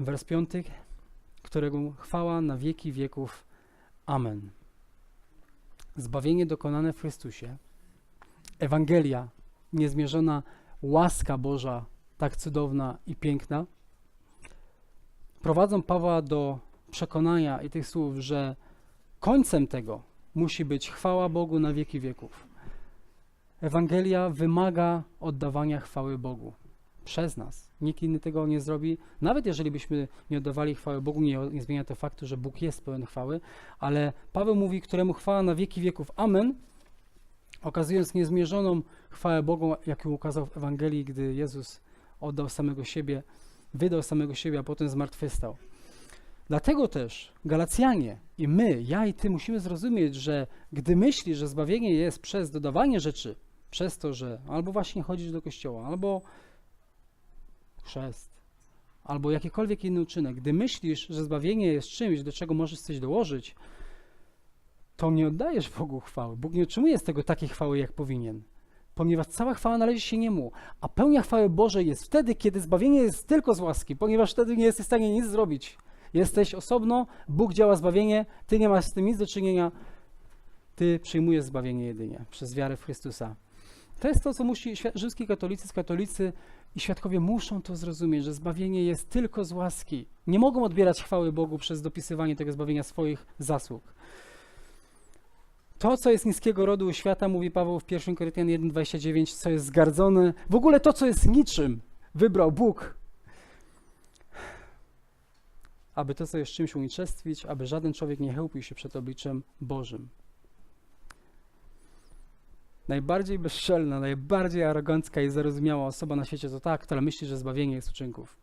Wers 5, którego chwała na wieki wieków. Amen. Zbawienie dokonane w Chrystusie, Ewangelia, niezmierzona łaska Boża, tak cudowna i piękna, prowadzą Pawła do przekonania i tych słów, że końcem tego musi być chwała Bogu na wieki wieków. Ewangelia wymaga oddawania chwały Bogu przez nas. Nikt inny tego nie zrobi. Nawet jeżeli byśmy nie oddawali chwały Bogu, nie, nie zmienia to faktu, że Bóg jest pełen chwały, ale Paweł mówi, któremu chwała na wieki wieków. Amen. Okazując niezmierzoną chwałę Bogu, jaką ukazał w Ewangelii, gdy Jezus oddał samego siebie, wydał samego siebie, a potem zmartwychwstał. Dlatego też Galacjanie i my, ja i ty musimy zrozumieć, że gdy myślisz, że zbawienie jest przez dodawanie rzeczy, przez to, że albo właśnie chodzisz do kościoła, albo chrzest, albo jakikolwiek inny uczynek, gdy myślisz, że zbawienie jest czymś, do czego możesz coś dołożyć, to nie oddajesz Bogu chwały. Bóg nie otrzymuje z tego takiej chwały, jak powinien, ponieważ cała chwała należy się Niemu, a pełnia chwały Bożej jest wtedy, kiedy zbawienie jest tylko z łaski, ponieważ wtedy nie jesteś w stanie nic zrobić. Jesteś osobno, Bóg działa zbawienie, ty nie masz z tym nic do czynienia, ty przyjmujesz zbawienie jedynie. Przez wiarę w Chrystusa. To jest to, co musi rzymski katolicy, katolicy i świadkowie muszą to zrozumieć, że zbawienie jest tylko z łaski. Nie mogą odbierać chwały Bogu przez dopisywanie tego zbawienia swoich zasług. To, co jest niskiego rodu świata, mówi Paweł w 1 Koryntian 1,29, co jest zgardzone, w ogóle to, co jest niczym, wybrał Bóg, aby to, co jest czymś unicestwić, aby żaden człowiek nie chełpił się przed obliczem Bożym. Najbardziej bezczelna, najbardziej arogancka i zarozumiała osoba na świecie to ta, która myśli, że zbawienie jest uczynków.